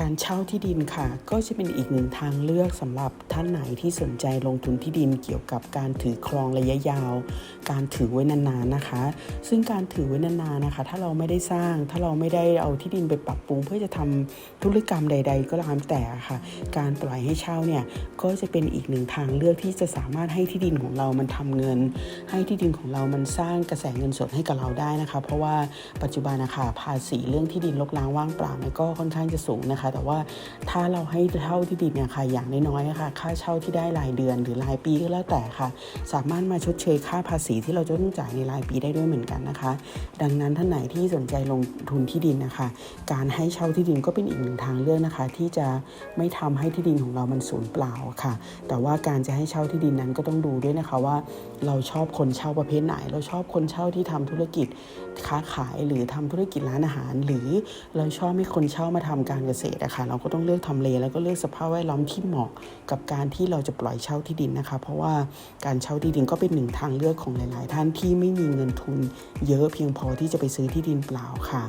การเช่าที่ดินค่ะ ก็จะเป็นอีกหนึ่งทางเลือกสำหรับท่านไหนที่สนใจลงทุนที่ดินเกี่ยวกับการถือครองระยะยาว การถือไว้นานๆนะคะ ซึ่งการถือไว้นานๆนะคะ ถ้าเราไม่ได้สร้าง ถ้าเราไม่ได้เอาที่ดินไปปรับปรุง เพื่อจะทำธุรกรรมใด ๆ ก็ตามแต่ค่ะ การปล่อยให้เช่าเนี่ยก็จะเป็นอีกหนึ่งทางเลือกที่จะสามารถให้ที่ดินของเรามันทำเงิน ให้ที่ดินของเรามันสร้างกระแสเงินสดให้กับเราได้นะคะ เพราะว่าปัจจุบันนะคะภาษีเรื่องที่ดินรกร้างว่างเปล่าเนี่ยก็ค่อนข้างจะสูงนะคะแต่ว่าถ้าเราให้เช่าที่ดินเนี่ยค่ะอย่างน้อยๆนะคะค่าเช่าที่ได้รายเดือนหรือรายปีก็แล้วแต่ค่ะ สามารถมาชดเชยค่าภาษีที่เราจะต้องจ่ายในรายปีได้ด้วยเหมือนกันนะคะ ดังนั้นท่านไหนที่สนใจลงทุนที่ดินนะคะ การให้เช่าที่ดินก็เป็นอีกหนึ่งทางเลือกนะคะ ที่จะไม่ทำให้ที่ดินของเรามันสูญเปล่าค่ะ แต่ว่าการจะให้เช่าที่ดินนั้นก็ต้องดูด้วยนะคะว่าเราชอบคนเช่าประเภทไหน เราชอบคนเช่าที่ทำธุรกิจค้าขายหรือทำธุรกิจร้านอาหาร หรือเราชอบให้คนเช่ามาทำการเกษตรอะค่ะเราก็ต้องเลือกทำเลแล้วก็เลือกสภาพแวดล้อมที่เหมาะกับการที่เราจะปล่อยเช่าที่ดินนะคะ เพราะว่าการเช่าที่ดินก็เป็นหนึ่งทางเลือกของหลาย ๆ ท่านที่ไม่มีเงินทุน เยอะเพียงพอที่จะไปซื้อที่ดินเปล่าค่ะ